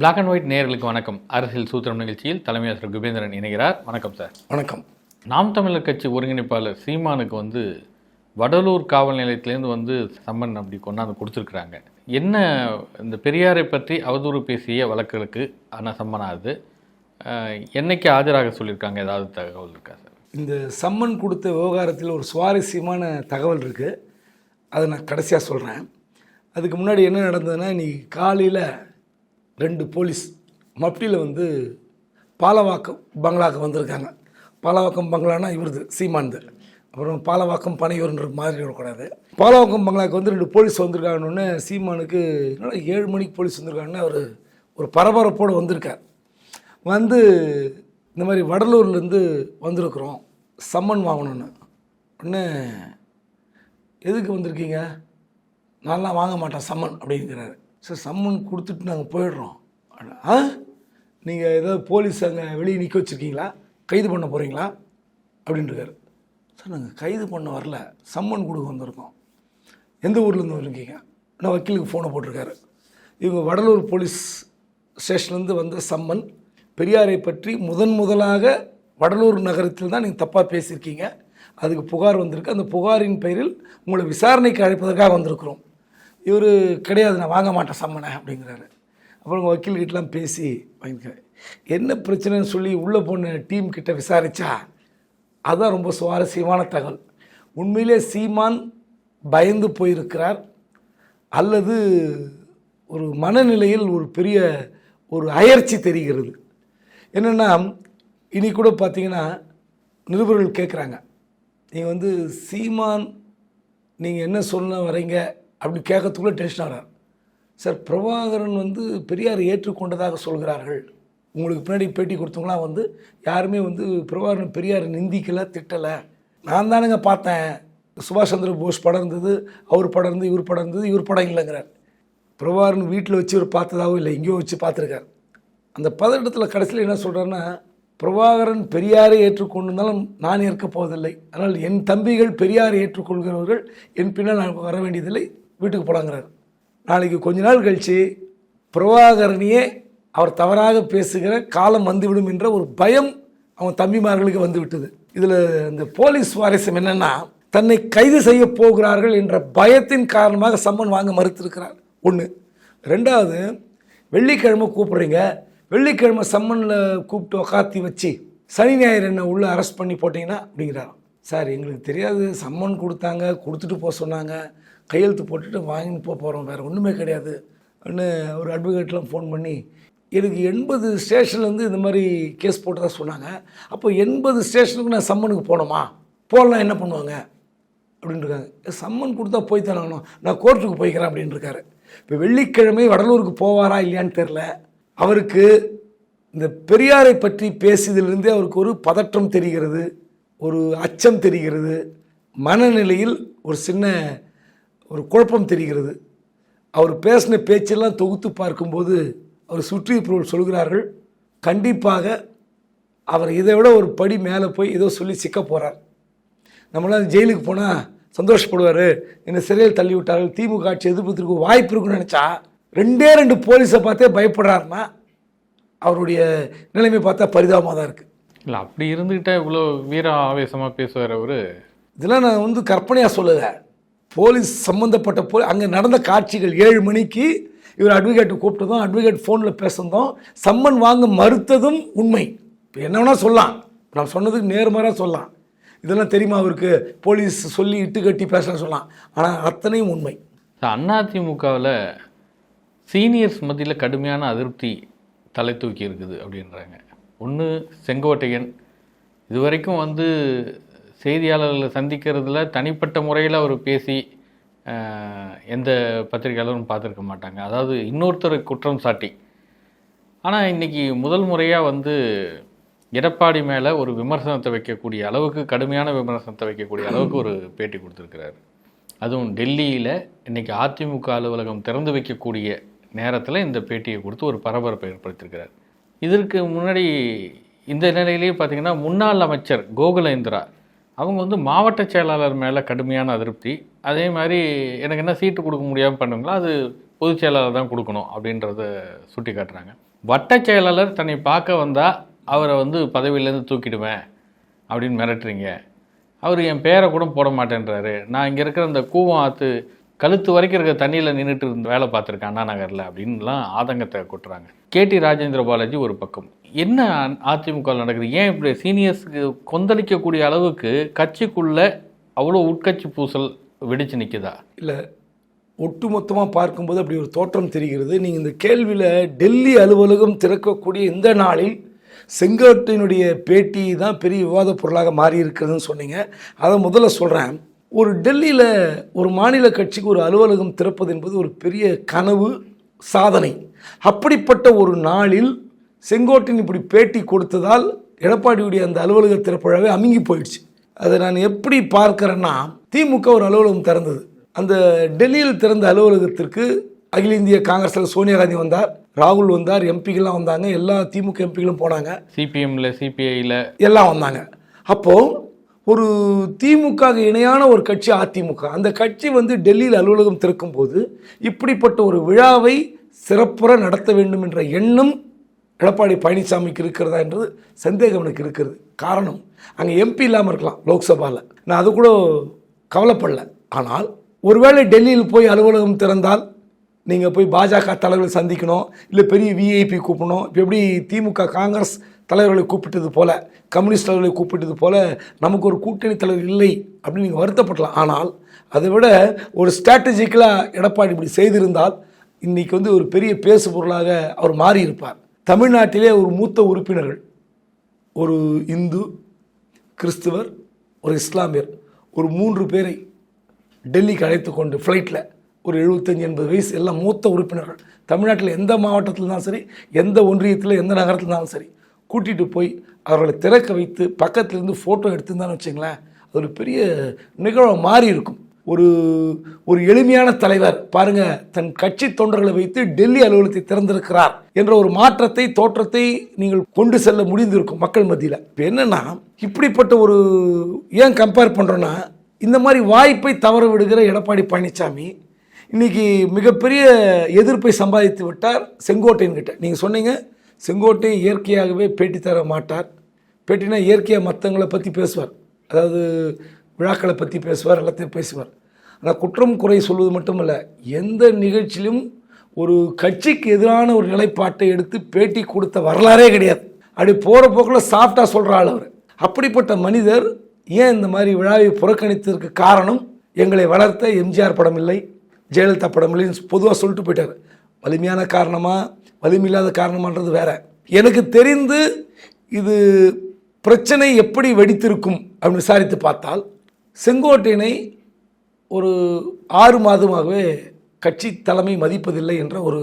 Black and white நேயர்களுக்கு வணக்கம். அரசியல் சூத்திரம் நிகழ்ச்சியில் தலைமை ஆசிரியர் குபேந்திரன் இணைகிறார். வணக்கம் சார் வணக்கம். நாம் தமிழர் கட்சி ஒருங்கிணைப்பாளர் சீமானுக்கு வந்து வடலூர் காவல் நிலையத்திலேருந்து வந்து சம்மன் அப்படி கொண்டாந்து கொடுத்துருக்குறாங்க. என்ன இந்த பெரியாரை பற்றி அவதூறு பேசிய வழக்குகளுக்கு ஆனால் சம்மனாகுது அஹ், என்னைக்கு ஆஜராக சொல்லியிருக்காங்க? ஏதாவது தகவல் இருக்கா சார் இந்த சம்மன் கொடுத்த விவகாரத்தில் ஒரு சுவாரஸ்யமான தகவல் இருக்குது அதை நான் கடைசியாக சொல்கிறேன் அதுக்கு முன்னாடி என்ன நடந்ததுன்னா இன்னைக்கு காலையில் ரெண்டு போலீஸ் மப்டியில் வந்து பாலவாக்கம் பங்களாக்கு வந்திருக்காங்க. பாலவாக்கம் பங்களானா இவருது சீமான்து. அப்புறம் பாலவாக்கம் பனையூர்ன்ற மாதிரி இருக்கக்கூடாது பாலவாக்கம் பங்களாக்கு வந்து ரெண்டு போலீஸ் வந்திருக்காங்கன்னு சீமானுக்கு என்னடா ஏழு மணிக்கு போலீஸ் வந்திருக்காங்கன்னு அவர் ஒரு பரபரப்போடு வந்திருக்கார். வந்து இந்த மாதிரி வடலூர்லேருந்து வந்திருக்கிறோம் சம்மன் வாங்கணும்னு உடனே எதுக்கு வந்திருக்கீங்க? நான்லாம் வாங்க மாட்டேன் சம்மன் அப்படிங்கிறாரு. சார் சம்மன் கொடுத்துட்டு நாங்கள் போயிடுறோம். ஆ? நீங்கள் ஏதாவது போலீஸ் அங்கே வெளியே நிற்க வச்சுருக்கீங்களா? கைது பண்ண போகிறீங்களா அப்படின்ட்டுருக்காரு சார் நாங்கள் கைது பண்ண வரல. சம்மன் கொடுக்க வந்திருக்கோம். எந்த ஊர்லேருந்து வந்திருக்கீங்க? நான் வக்கீலுக்கு ஃபோனை போட்டிருக்காரு. இவங்க வடலூர் போலீஸ் ஸ்டேஷன்லேருந்து வந்த சம்மன் பெரியாரை பற்றி முதன் முதலாக வடலூர் நகரத்தில் தான் நீங்கள் தப்பாக பேசியிருக்கீங்க. அதுக்கு புகார் வந்திருக்கு. அந்த புகாரின் பெயரில் உங்களை விசாரணைக்கு அழைப்பதற்காக வந்திருக்கிறோம். இவர் கிடையாது நான் வாங்க மாட்டேன் சம்மனை அப்படிங்கிறாரு. அப்புறம் உங்கள் வக்கீல்கிட்டலாம் பேசி வாங்கிக்கிறேன் என்ன பிரச்சனைன்னு சொல்லி உள்ளே போன டீம் கிட்ட விசாரித்தா அதுதான் ரொம்ப சுவாரஸ்யமான தகவல். உண்மையிலே சீமான் பயந்து போயிருக்கிறார் அல்லது ஒரு மனநிலையில் ஒரு பெரிய ஒரு அயற்சி தெரிகிறது. என்னென்னா இனி கூட பார்த்தீங்கன்னா நிருபர்கள் கேட்குறாங்க நீங்கள் வந்து சீமான் நீங்கள் என்ன சொல்ல வரீங்க அப்படி கேட்கறதுக்குள்ளே டென்ஷன் ஆகிறார் சார் பிரபாகரன் வந்து பெரியார் ஏற்றுக்கொண்டதாக சொல்கிறார்கள். உங்களுக்கு பின்னாடி பேட்டி கொடுத்தவங்களாம் வந்து யாருமே வந்து பிரபாகரன் பெரியார் நிந்திக்கலை திட்டலை. நான் தானுங்க பார்த்தேன். சுபாஷ் சந்திர போஸ் படம் இருந்தது அவர் படம் இருந்து இவர் படம் இருந்தது இவர் படம் இல்லைங்கிறார். பிரபாகரன் வீட்டில் வச்சு இவர் பார்த்ததாகவும் இல்லை எங்கேயோ வச்சு பார்த்துருக்கார். அந்த பதட்டத்தில் கடைசியில் என்ன சொல்கிறாருன்னா பிரபாகரன் பெரியாரை ஏற்றுக்கொண்டிருந்தாலும் நான் ஏற்க போவதில்லை. அதனால் என் தம்பிகள் பெரியாரை ஏற்றுக்கொள்கிறவர்கள் என் பின்னால் நான் வர வேண்டியதில்லை. வீட்டுக்கு போடாங்கிறார் நாளைக்கு கொஞ்ச நாள் கழித்து பிரபாகரனையே அவர் தவறாக பேசுகிற காலம் வந்துவிடும் என்ற ஒரு பயம் அவன் தம்பிமார்களுக்கு வந்து விட்டது இதில் இந்த போலீஸ் சுவாரஸ்யம் என்னென்னா தன்னை கைது செய்ய போகிறார்கள் என்ற பயத்தின் காரணமாக சம்மன் வாங்க மறுத்திருக்கிறார். ஒன்று ரெண்டாவது வெள்ளிக்கிழமை கூப்பிட்றீங்க. வெள்ளிக்கிழமை சம்மனில் கூப்பிட்டு உக்காத்தி வச்சு சனி ஞாயிறு என்ன உள்ளே அரெஸ்ட் பண்ணி போட்டிங்கன்னா அப்படிங்கிறாராம். சார் எங்களுக்கு தெரியாது. சம்மன் கொடுத்தாங்க கொடுத்துட்டு போக சொன்னாங்க. கையெழுத்து போட்டுட்டு வாங்கிட்டு போக போகிறோம் வேறு ஒன்றுமே கிடையாது. ஒன்று ஒரு அட்வொகேட்லாம் ஃபோன் பண்ணி எனக்கு எண்பது ஸ்டேஷன்லேருந்து இந்த மாதிரி கேஸ் போட்டதாக சொன்னாங்க. அப்போ எண்பது ஸ்டேஷனுக்கு நான் சம்மனுக்கு போகணுமா போகலாம் என்ன பண்ணுவாங்க? அப்படின்ட்டுருக்காங்க சம்மன் கொடுத்தா போய் தானே ஆகணும். நான் கோர்ட்டுக்கு போய்க்கிறேன் அப்படின்ட்டுருக்காரு இப்போ வெள்ளிக்கிழமை வடலூருக்கு போவாரா இல்லையான்னு தெரில அவருக்கு இந்த பெரியாரை பற்றி பேசியதிலிருந்தே அவருக்கு ஒரு பதற்றம் தெரிகிறது. ஒரு அச்சம் தெரிகிறது மனநிலையில் ஒரு சின்ன ஒரு குழப்பம் தெரிகிறது. அவர் பேசின பேச்செல்லாம் தொகுத்து பார்க்கும்போது அவர் சுற்றியிருப்பவர்கள் சொல்கிறார்கள் கண்டிப்பாக அவர் இதை விட ஒரு படி மேலே போய் ஏதோ சொல்லி சிக்க போகிறார் நம்மளாம் ஜெயிலுக்கு போனால் சந்தோஷப்படுவார். என்னை சிறையில் தள்ளி விட்டார்கள் திமுக ஆட்சி எதிர்ப்பதற்கு வாய்ப்பு இருக்குன்னு நினச்சா ரெண்டே ரெண்டு போலீஸை பார்த்தே பயப்படுறாருன்னா அவருடைய நிலைமை பார்த்தா பரிதாபமாக தான் இருக்குது இல்லை அப்படி இருந்துக்கிட்டா இவ்வளோ வீர ஆவேசமாக பேசுவார் அவர். இதெல்லாம் நான் வந்து கற்பனையாக சொல்லலை. போலீஸ் சம்மந்தப்பட்ட போ அங்கே நடந்த காட்சிகள் ஏழு மணிக்கு இவர் அட்வொகேட்டை கூப்பிட்டதும் அட்வொகேட் ஃபோனில் பேசுனதும் சம்மன் வாங்க மறுத்ததும் உண்மை. இப்போ என்ன வேணால் சொல்லலாம். நான் சொன்னதுக்கு நேர்மாறாக சொல்லலாம். இதெல்லாம் தெரியுமா அவருக்கு? போலீஸ் சொல்லி இட்டு கட்டி பேசலாம் சொல்லலாம். ஆனால் அத்தனையும் உண்மை. அதிமுகவில் சீனியர்ஸ் மத்தியில் கடுமையான அதிருப்தி தலை தூக்கி இருக்குது அப்படின்றாங்க. ஒன்று செங்கோட்டையன். இதுவரைக்கும் வந்து செய்தியாளர்களை சந்திக்கிறதுல தனிப்பட்ட முறையில் அவர் பேசி எந்த பத்திரிகையாளரும் பார்த்துருக்க மாட்டாங்க. அதாவது இன்னொருத்தர் குற்றம் சாட்டி. ஆனால் இன்னைக்கு முதல் முறையாக வந்து எடப்பாடி மேலே ஒரு விமர்சனத்தை வைக்கக்கூடிய அளவுக்கு கடுமையான விமர்சனத்தை வைக்கக்கூடிய அளவுக்கு ஒரு பேட்டி கொடுத்துருக்கிறாரு. அதுவும் டெல்லியில் இன்னைக்கு அதிமுக அலுவலகம் திறந்து வைக்கக்கூடிய நேரத்தில் இந்த பேட்டியை கொடுத்து ஒரு பரபரப்பை ஏற்படுத்தியிருக்கிறார். இதற்கு முன்னாடி இந்த நிலையிலேயே பார்த்தீங்கன்னா முன்னாள் அமைச்சர் கோகுலேந்திரா அவங்க வந்து மாவட்ட செயலாளர் மேலே கடுமையான அதிருப்தி. அதே மாதிரி எனக்கு என்ன சீட்டு கொடுக்க முடியாமல் பண்ணுங்களா அது பொதுச் செயலாளர் தான் கொடுக்கணும் அப்படின்றத சுட்டி காட்டுறாங்க வட்ட செயலாளர் தன்னை பார்க்க வந்தால் அவரை வந்து பதவியிலேருந்து தூக்கிடுவேன் அப்படின்னு மிரட்டுறீங்க. அவர் என் பேரை கூட போட மாட்டேன்றாரு. நான் இங்கே இருக்கிற இந்த கூவம் ஆற்று கழுத்து வரைக்கும் இருக்க தண்ணியில் நின்றுட்டு இருந்து வேலை பார்த்துருக்கேன் அண்ணா நகரில் அப்படின்லாம் ஆதங்கத்தை கொட்டுறாங்க. கேடி ராஜேந்திர பாலாஜி ஒரு பக்கம். என்ன அதிமுக நடக்குது? ஏன் இப்படி சீனியர்ஸுக்கு கொந்தளிக்கக்கூடிய அளவுக்கு கட்சிக்குள்ளே அவ்வளோ உட்கட்சி பூசல் வெடிச்சு நிற்குதா இல்லை ஒட்டுமொத்தமாக பார்க்கும்போது அப்படி ஒரு தோற்றம் தெரிகிறது. நீங்கள் இந்த கேள்வியில் டெல்லி அலுவலகம் திறக்கக்கூடிய இந்த நாளில் செங்கோட்டையினுடைய பேட்டி தான் பெரிய விவாத பொருளாக மாறி இருக்கிறதுன்னு சொன்னீங்க. அதை முதல்ல சொல்கிறேன் ஒரு டெல்லியில் ஒரு மாநில கட்சிக்கு ஒரு அலுவலகம் திறப்பது என்பது ஒரு பெரிய கனவு சாதனை. அப்படிப்பட்ட ஒரு நாளில் செங்கோட்டையன் இப்படி பேட்டி கொடுத்ததால் எடப்பாடியுடைய அந்த அலுவலக திறப்பழாவே அமுங்கி போயிடுச்சு. அதை நான் எப்படி பார்க்கிறேன்னா திமுக ஒரு அலுவலகம் திறந்தது. அந்த டெல்லியில் திறந்த அலுவலகத்திற்கு அகில இந்திய காங்கிரஸில் சோனியா காந்தி வந்தார் ராகுல் வந்தார் எம்பிகள்லாம் வந்தாங்க எல்லா திமுக எம்பிகளும் போனாங்க. சிபிஎம்ல சிபிஐயில் எல்லாம் வந்தாங்க. அப்போது ஒரு திமுக இணையான ஒரு கட்சி அதிமுக. அந்த கட்சி வந்து டெல்லியில் அலுவலகம் திறக்கும் போது இப்படிப்பட்ட ஒரு விழாவை சிறப்புற நடத்த வேண்டும் என்ற எண்ணம் எடப்பாடி பழனிசாமிக்கு இருக்கிறதா என்றது சந்தேகம் எனக்கு இருக்கிறது. காரணம் அங்கே எம்பி இல்லாமல் இருக்கலாம் லோக்சபாவில் நான் அது கூட கவலைப்படல. ஆனால் ஒருவேளை டெல்லியில் போய் அலுவலகம் திறந்தால் நீங்கள் போய் பாஜக தலைவர்களை சந்திக்கணும் இல்லை பெரிய விஐபி கூப்பிடணும் இப்போ எப்படி திமுக காங்கிரஸ் தலைவர்களை கூப்பிட்டது போல கம்யூனிஸ்ட் தலைவர்களை கூப்பிட்டது போல நமக்கு ஒரு கூட்டணி தலைவர் இல்லை அப்படின்னு நீங்கள் வருத்தப்படலாம். ஆனால் அதை விட ஒரு ஸ்ட்ராட்டஜிக்கலாக எடப்பாடி இப்படி செய்திருந்தால் இன்றைக்கி வந்து ஒரு பெரிய பேசு பொருளாக அவர் மாறி இருப்பார் தமிழ்நாட்டிலே ஒரு மூத்த உறுப்பினர்கள் ஒரு இந்து கிறிஸ்துவர் ஒரு இஸ்லாமியர் ஒரு மூன்று பேரை டெல்லிக்கு அழைத்து கொண்டு ஃப்ளைட்டில் ஒரு எழுபத்தஞ்சி எண்பது வயசு எல்லாம் மூத்த உறுப்பினர்கள். தமிழ்நாட்டில் எந்த மாவட்டத்தில் இருந்தாலும் சரி எந்த ஒன்றியத்தில் எந்த நகரத்தில் இருந்தாலும் சரி கூட்டிகிட்டு போய் அவர்களை திறக்க வைத்து பக்கத்துலேருந்து ஃபோட்டோ எடுத்திருந்தான்னு வச்சுங்களேன் அது ஒரு பெரிய நிகழ்வு மாறி இருக்கும். ஒரு ஒரு எளிமையான தலைவர் பாருங்க தன் கட்சி தொண்டர்களை வைத்து டெல்லி அலுவலகத்தை திறந்திருக்கிறார் என்ற ஒரு மாற்றத்தை தோற்றத்தை நீங்கள் கொண்டு செல்ல முடிந்திருக்கும் மக்கள் மத்தியில். இப்போ என்னன்னா இப்படிப்பட்ட ஒரு ஏன் கம்பேர் பண்ணுறோன்னா இந்த மாதிரி வாய்ப்பை தவற விடுகிற எடப்பாடி பழனிசாமி இன்னைக்கு மிகப்பெரிய எதிர்ப்பை சம்பாதித்து விட்டார் செங்கோட்டையன் கிட்ட நீங்கள் சொன்னீங்க செங்கோட்டை இயற்கையாகவே பேட்டி தர மாட்டார். பேட்டினா இயற்கையாக மற்றவங்களை பற்றி பேசுவார். அதாவது விழாக்களை பற்றி பேசுவார் எல்லாத்தையும் பேசுவார். ஆனால் குற்றம் குறை சொல்வது மட்டுமல்ல எந்த நிகழ்ச்சியிலும் ஒரு கட்சிக்கு எதிரான ஒரு நிலைப்பாட்டை எடுத்து பேட்டி கொடுத்த வரலாறே கிடையாது. அப்படி போகிற போக்கில் சாஃப்டாக சொல்கிற ஆள் அவர். அப்படிப்பட்ட மனிதர் ஏன் இந்த மாதிரி விழாவை புறக்கணித்ததற்கு காரணம் எங்களை வளர்த்த எம்ஜிஆர் படம் இல்லை ஜெயலலிதா படம் இல்லைன்னு பொதுவாக சொல்லிட்டு போயிட்டார். வலிமையான காரணமாக வலிமையில்லாத காரணமான்றது வேற. எனக்கு தெரிந்து இது பிரச்சனை எப்படி வெடித்திருக்கும் அப்படின்னு விசாரித்து பார்த்தால் செங்கோட்டையனை ஒரு ஆறு மாதமாகவே கட்சி தலைமை மதிப்பதில்லை என்ற ஒரு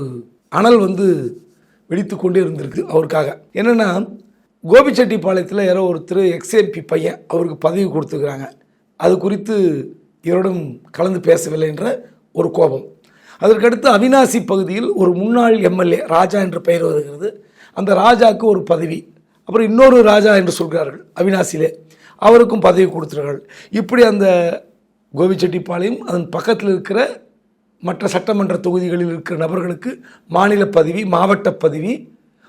அனல் வந்து வெடித்து கொண்டே இருந்திருக்கு அவருக்காக. என்னென்னா கோபிச்செட்டிப்பாளையத்தில் யாரோ ஒருத்தர் எக்ஸ்எம்பி பையன் அவருக்கு பதவி கொடுத்துருக்குறாங்க. அது குறித்து இவரிடம் கலந்து பேசவில்லை என்ற ஒரு கோபம். அதற்கடுத்து அவினாசி பகுதியில் ஒரு முன்னாள் எம்எல்ஏ ராஜா என்று பெயர் வருகிறது. அந்த ராஜாவுக்கு ஒரு பதவி அப்புறம் இன்னொரு ராஜா என்று சொல்கிறார்கள் அவினாசியிலே. அவருக்கும் பதவி கொடுத்துருக்கார்கள் இப்படி அந்த கோபிச்செட்டிப்பாளையம் அதன் பக்கத்தில் இருக்கிற மற்ற சட்டமன்ற தொகுதிகளில் இருக்கிற நபர்களுக்கு மாநில பதவி மாவட்ட பதவி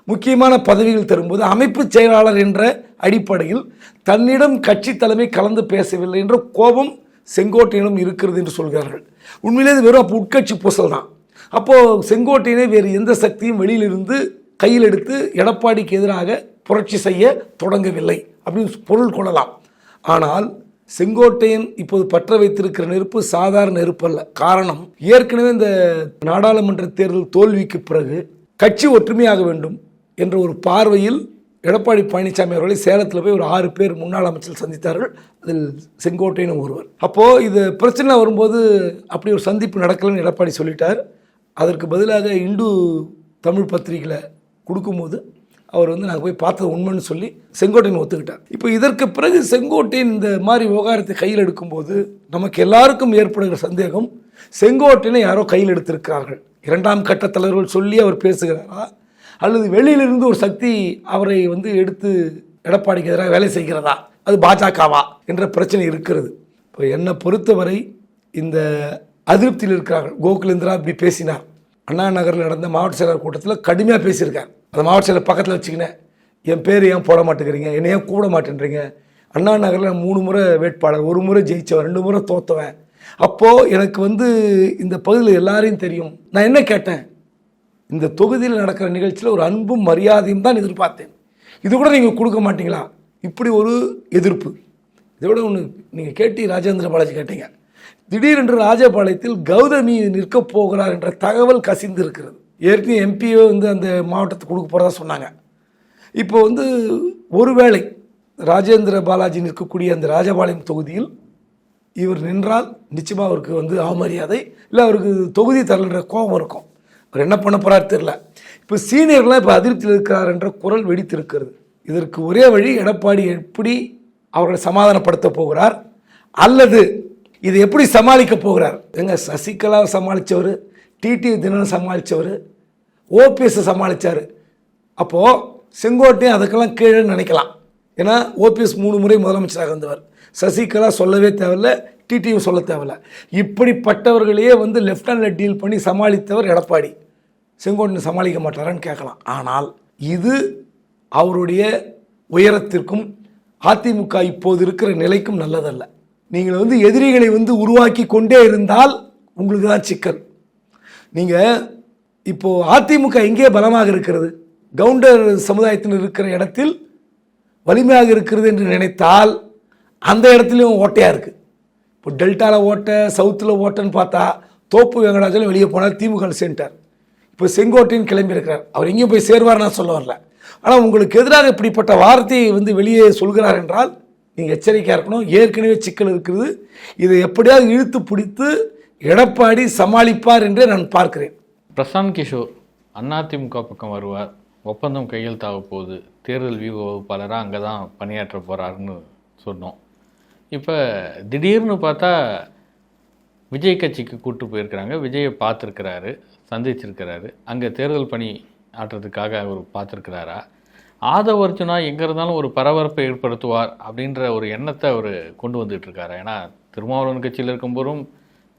முக்கியமான பதவிகள் தரும்போது அமைப்பு செயலாளர் என்ற அடிப்படையில் தன்னிடம் கட்சி தலைமை கலந்து பேசவில்லை என்ற கோபம் செங்கோட்டையிலும் இருக்கிறது என்று சொல்கிறார்கள். உண்மையிலே இது வெறும் அப்போ உட்கட்சி பூசல் தான். அப்போது செங்கோட்டையினை வேறு எந்த சக்தியும் வெளியிலிருந்து கையில் எடுத்து எடப்பாடிக்கு எதிராக புரட்சி செய்ய தொடங்கவில்லை அப்படின்னு பொருள் கொள்ளலாம். ஆனால் செங்கோட்டையன் இப்போது பற்ற வைத்திருக்கிற நெருப்பு சாதாரண நெருப்பு அல்ல. காரணம் ஏற்கனவே இந்த நாடாளுமன்ற தேர்தல் தோல்விக்கு பிறகு கட்சி ஒற்றுமையாக வேண்டும் என்ற ஒரு பார்வையில் எடப்பாடி பழனிசாமி அவர்களை சேலத்தில் போய் ஒரு ஆறு பேர் முன்னாள் அமைச்சர் சந்தித்தார்கள். அதில் செங்கோட்டையனும் ஒருவர். அப்போது இது பிரச்சனை வரும்போது அப்படி ஒரு சந்திப்பு நடக்கலைன்னு எடப்பாடி சொல்லிட்டார். அதற்கு பதிலாக இந்து தமிழ் பத்திரிகையில் கொடுக்கும்போது அவர் வந்து நாங்கள் போய் பார்த்தது உண்மைன்னு சொல்லி செங்கோட்டையன் ஒத்துக்கிட்டார். இப்போ இதற்கு பிறகு செங்கோட்டையன் இந்த மாதிரி விவகாரத்தை கையில் எடுக்கும்போது நமக்கு எல்லாருக்கும் ஏற்படுகிற சந்தேகம் செங்கோட்டையனை யாரோ கையில் எடுத்திருக்கிறார்கள். இரண்டாம் கட்ட தலைவர்கள் சொல்லி அவர் பேசுகிறாரா? அல்லது வெளியிலிருந்து ஒரு சக்தி அவரை வந்து எடுத்து எடப்பாடிக்கு எதிராக வேலை செய்கிறதா? அது பாஜகவா? என்ற பிரச்சனை இருக்கிறது. இப்போ என்னை பொறுத்தவரை இந்த அதிருப்தியில் இருக்கிறார்கள். கோகுலேந்திரா இப்படி பேசினார். அண்ணா நகரில் நடந்த மாவட்ட செயலர் கூட்டத்தில் கடுமையாக பேசியிருக்கார். அந்த மாவட்ட செயலர் பக்கத்தில் வச்சுக்கினேன். என் பேர் ஏன் போட மாட்டேங்கிறீங்க? என்னை ஏன் கூட மாட்டேன்றீங்க? அண்ணா நகரில் மூணு முறை வேட்பாளர் ஒரு முறை ஜெயிச்சவன் ரெண்டு முறை தோத்தவன். அப்போது எனக்கு வந்து இந்த பகுதியில் எல்லாரையும் தெரியும். நான் என்ன கேட்டேன்? இந்த தொகுதியில் நடக்கிற நிகழ்ச்சியில் ஒரு அன்பும் மரியாதையும் தான் எதிர்பார்த்தேன். இது கூட நீங்கள் கொடுக்க மாட்டீங்களா? இப்படி ஒரு எதிர்ப்பு. இதை விட ஒன்று நீங்கள் கேட்டி ராஜேந்திர பாலாஜி கேட்டீங்க. திடீரென்று ராஜபாளையத்தில் கௌதமி நிற்கப் போகிறார் என்ற தகவல் கசிந்து இருக்கிறது. ஏற்கனவே எம்பியோ வந்து அந்த மாவட்டத்துக்கு கொடுக்க போகிறதா சொன்னாங்க. இப்போ வந்து ஒருவேளை ராஜேந்திர பாலாஜி நிற்கக்கூடிய அந்த ராஜபாளையம் தொகுதியில் இவர் நின்றால் நிச்சயமாக அவருக்கு வந்து அவமரியாதை இல்லை அவருக்கு தொகுதி தரலன்ற கோபம் இருக்கும். அவர் என்ன பண்ண போகிறார் தெரில இப்போ சீனியர்லாம் இப்போ அதிருப்தியில் இருக்கிறார் என்ற குரல் வெடித்திருக்கிறது. இதற்கு ஒரே வழி எடப்பாடி எப்படி அவர்களை சமாதானப்படுத்த போகிறார் அல்லது இதை எப்படி சமாளிக்க போகிறார்? எங்க சசிகலாவை சமாளித்தவர் டிடி தினம் சமாளித்தவர் ஓபிஎஸ்ஸை சமாளித்தார் அப்போது செங்கோட்டையும் அதுக்கெல்லாம் கீழே நினைக்கலாம். ஏன்னா ஓபிஎஸ் மூணு முறை முதலமைச்சராக இருந்தவர். சசிகலா சொல்லவே தேவையில்ல டிடியும் சொல்ல தேவையில்ல. இப்படிப்பட்டவர்களையே வந்து லெஃப்ட் ஹேண்டில் டீல் பண்ணி சமாளித்தவர் எடப்பாடி. செங்கோட்டன் சமாளிக்க மாட்டாரான்னு கேட்கலாம். ஆனால் இது அவருடைய உயரத்திற்கும் அதிமுக இப்போது இருக்கிற நிலைக்கும் நல்லதல்ல. நீங்கள் வந்து எதிரிகளை வந்து உருவாக்கி கொண்டே இருந்தால் உங்களுக்கு தான் சிக்கல். நீங்கள் இப்போது அதிமுக எங்கே பலமாக இருக்கிறது? கவுண்டர் சமுதாயத்தில் இருக்கிற இடத்தில் வலிமையாக இருக்கிறது என்று நினைத்தால் அந்த இடத்துலையும் ஓட்டையாக இருக்குது இப்போ டெல்டாவில் ஓட்ட சவுத்தில் ஓட்டன்னு பார்த்தா தோப்பு வெங்கடாச்சலம் வெளியே போனார் திமுக சென்டர் இப்போ செங்கோட்டையும் கிளம்பியிருக்கிறார். அவர் எங்கேயும் போய் சேருவார் நான் சொல்ல வரல. ஆனால் உங்களுக்கு எதிராக இப்படிப்பட்ட வார்த்தையை வந்து வெளியே சொல்கிறார் என்றால் நீங்கள் எச்சரிக்கையாக இருக்கணும். ஏற்கனவே சிக்கல் இருக்கிறது. இதை எப்படியாவது இழுத்து பிடித்து எடப்பாடி சமாளிப்பார் என்றே நான் பார்க்கிறேன். பிரசாந்த் கிஷோர் அதிமுக பக்கம் வருவார். ஒப்பந்தம் கையெழுத்தாக போகுது. தேர்தல் வியூக வகுப்பாளராக அங்கே தான் பணியாற்ற போகிறாருன்னு சொன்னோம். இப்போ திடீர்னு பார்த்தா விஜய் கட்சிக்கு கூப்பிட்டு போயிருக்கிறாங்க. விஜயை பார்த்துருக்கிறாரு சந்திச்சிருக்கிறாரு. அங்கே தேர்தல் பணி ஆட்டுறதுக்காக அவர் பார்த்துருக்கிறாரா? ஆதவ அர்ஜுனா எங்கே இருந்தாலும் ஒரு பரபரப்பை ஏற்படுத்துவார் அப்படின்ற ஒரு எண்ணத்தை அவர் கொண்டு வந்துட்டு இருக்காரு ஏன்னா திருமாவளவன் கட்சியில் இருக்கும்போதும்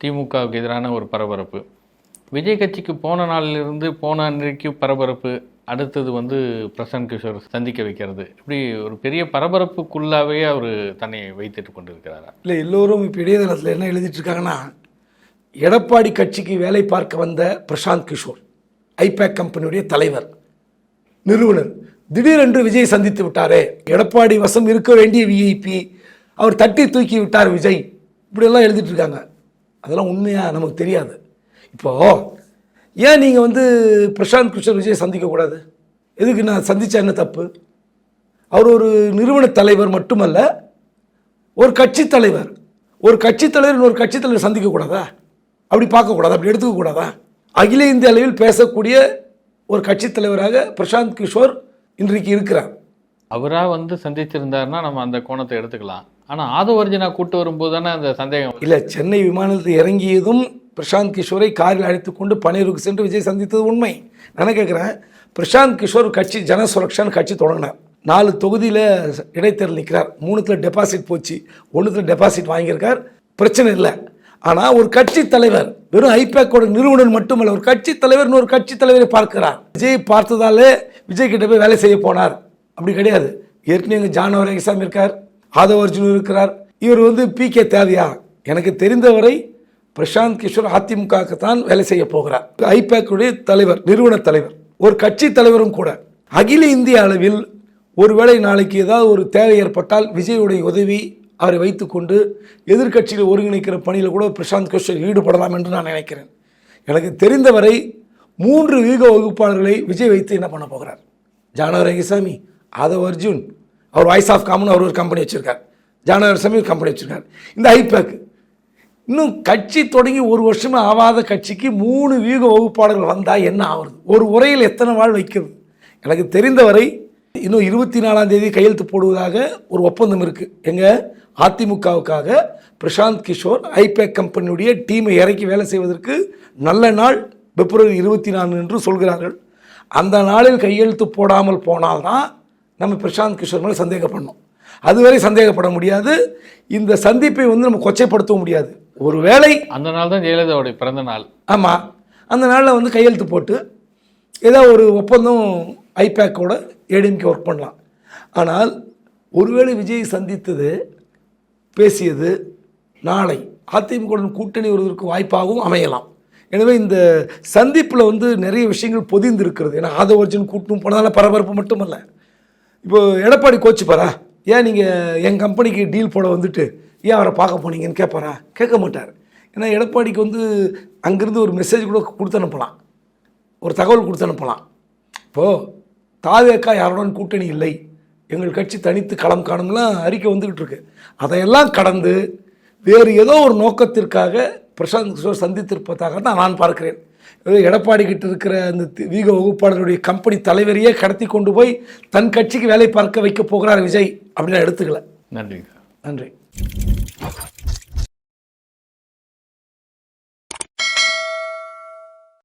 திமுகவுக்கு எதிரான ஒரு பரபரப்பு. விஜய் கட்சிக்கு போன நாளிலிருந்து போன அன்றைக்கு பரபரப்பு. அடுத்தது வந்து பிரசாந்த் கிஷோர் சந்திக்க வைக்கிறது. இப்படி ஒரு பெரிய பரபரப்புக்குள்ளாவே அவர் தன்னை வைத்துட்டு கொண்டிருக்கிறாரா? இல்லை எல்லோரும் இப்போ இணையதளத்தில் என்ன எழுதிட்டுருக்காங்கன்னா எடப்பாடி கட்சிக்கு வேலை பார்க்க வந்த பிரசாந்த் கிஷோர் ஐபேக் கம்பெனியுடைய தலைவர் நிறுவனர். திடீரென்று விஜய் சந்தித்து விட்டாரே. எடப்பாடி வசம் இருக்க வேண்டிய விஐபி அவர் தட்டி தூக்கி விட்டார் விஜய். இப்படியெல்லாம் எழுதிட்டு இருக்காங்க அதெல்லாம் உண்மையாக நமக்கு தெரியாது. இப்போது ஏன் நீங்கள் வந்து பிரசாந்த் கிஷோர் விஜய் சந்திக்கக்கூடாது எதுக்கு நான் சந்தித்தா என்ன தப்பு? அவர் ஒரு நிறுவன தலைவர் மட்டுமல்ல ஒரு கட்சி தலைவர். ஒரு கட்சி தலைவர் இன்னொரு கட்சி தலைவர் சந்திக்கக்கூடாதா அப்படி பார்க்கக்கூடாதா அப்படி எடுத்துக்கக்கூடாதா அகில இந்திய அளவில் பேசக்கூடிய ஒரு கட்சி தலைவராக பிரசாந்த் கிஷோர் இன்றைக்கு இருக்கிறார். அவராக வந்து சந்திச்சிருந்தாருன்னா நம்ம அந்த கோணத்தை எடுத்துக்கலாம். ஆனால் ஆதவர்ஜனா கூட்டு வரும்போது தானே அந்த சந்தேகம் இல்லை சென்னை விமானத்தில் இறங்கியதும் பிரசாந்த் கிஷோரை காரில் அழைத்து கொண்டு பனீருக்கு சென்று விஜய் சந்தித்தது உண்மை. நான் கேட்குறேன் பிரசாந்த் கிஷோர் கட்சி ஜனசுரக்ஷான்னு கட்சி தொடங்கினார். நாலு தொகுதியில் இடைத்தேர்தல் நிற்கிறார் மூணுத்தில் டெபாசிட் போச்சு. ஒன்றுத்தில் டெபாசிட் வாங்கியிருக்கார். பிரச்சனை இல்லை. ஆனால் ஒரு கட்சி தலைவர் வெறும் ஐபேக்கோட நிறுவனர் மட்டுமல்ல ஒரு கட்சி தலைவர் ஒரு கட்சி தலைவரை பார்க்கிறார். விஜய் பார்த்ததாலே விஜய் கிட்ட போய் வேலை செய்ய போனார். அப்படி கிடையாது. ஏற்கனவே எங்கள் ஜான் வரேசாமி இருக்கார். ஆதவர்ஜுன் இருக்கிறார். இவர் வந்து பி கே தேவையா. எனக்கு தெரிந்தவரை பிரசாந்த் கிஷோர் அதிமுகவுக்கு தான் வேலை செய்ய போகிறார். ஐபேக்குடைய தலைவர் நிறுவன தலைவர். ஒரு கட்சி தலைவரும் கூட. அகில இந்திய அளவில் ஒருவேளை நாளைக்கு ஏதாவது ஒரு தேவை ஏற்பட்டால் விஜயுடைய உதவி அவரை வைத்துக்கொண்டு எதிர்க்கட்சியில் ஒருங்கிணைக்கிற பணியில் கூட பிரசாந்த் கிஷோர் ஈடுபடலாம் என்று நான் நினைக்கிறேன். எனக்கு தெரிந்தவரை மூன்று வீக வகுப்பாளர்களை விஜய் வைத்து என்ன பண்ண போகிறார்? ஜானவர் ரங்கசாமி ஆதவ் அர்ஜுன் அவர் வாய்ஸ் ஆஃப் காமன் அவர் ஒரு கம்பெனி வச்சுருக்கார். ஜானவர் சாமி ஒரு கம்பெனி வச்சிருக்கார். இந்த ஐபேக்கு இன்னும் கட்சி தொடங்கி ஒரு வருஷமே ஆகாத கட்சிக்கு மூணு வியூக வகுப்பாளர்கள் வந்தால் என்ன ஆகுறது? ஒரு உரையில் எத்தனை நாள் வைக்கிறது? எனக்கு தெரிந்தவரை இன்னும் இருபத்தி நாலாம் தேதி கையெழுத்து போடுவதாக ஒரு ஒப்பந்தம் இருக்குது எங்கள் அதிமுகவுக்காக பிரசாந்த் கிஷோர் ஐபேக் கம்பெனியுடைய டீமை இறக்கி வேலை செய்வதற்கு நல்ல நாள் பிப்ரவரி இருபத்தி நான்கு என்று சொல்கிறார்கள். அந்த நாளில் கையெழுத்து போடாமல் போனால்தான் நம்ம பிரசாந்த் கிஷோர் மேலே சந்தேகப்படணும். அதுவரை சந்தேகப்பட முடியாது. இந்த சந்திப்பை வந்து நம்ம கொச்சைப்படுத்தவும் முடியாது. ஒருவேளை அந்த நாள் தான் ஜெயலலிதாவுடைய பிறந்த நாள். ஆமாம் அந்த நாளில் வந்து கையெழுத்து போட்டு ஏதோ ஒரு ஒப்பந்தம் ஐபேக்கோட ஏடிஎம்கே ஒர்க் பண்ணலாம். ஆனால் ஒருவேளை விஜய் சந்தித்தது பேசியது நாளை. அதிமுகவுடன் கூட்டணி வருவதற்கு வாய்ப்பாகவும் அமையலாம். எனவே இந்த சந்திப்பில் வந்து நிறைய விஷயங்கள் பொதிந்து இருக்கிறது ஏன்னா ஆதவர்ஜன் கூட்டணும் போனதால பரபரப்பு மட்டுமல்ல. இப்போ எடப்பாடி கோச்சுப்பாரா? ஏன் நீங்கள் என் கம்பெனிக்கு டீல் போட வந்துட்டு ஏன் அவரை பார்க்க போனீங்கன்னு கேட்பாரா கேட்க மாட்டார். ஏன்னா எடப்பாடிக்கு வந்து அங்கேருந்து ஒரு மெசேஜ் கூட கொடுத்து அனுப்பலாம். ஒரு தகவல் கொடுத்து அனுப்பலாம். இப்போது தாவேக்கா யாருடன் கூட்டணி இல்லை. எங்கள் கட்சி தனித்து களம் காணும்லாம் அறிக்கை வந்துக்கிட்டு இருக்கு. அதையெல்லாம் கடந்து வேறு ஏதோ ஒரு நோக்கத்திற்காக பிரசாந்த் கிஷோர் சந்தித்திருப்பதாக தான் நான் பார்க்கிறேன். எடப்பாடி கிட்ட இருக்கிற அந்த வீக வகுப்பாளருடைய கம்பெனி தலைவரையே கடத்தி கொண்டு போய் தன் கட்சிக்கு வேலை பார்க்க வைக்க போகிறார் விஜய் அப்படின்னு எடுத்துக்கல. நன்றிங்க நன்றி.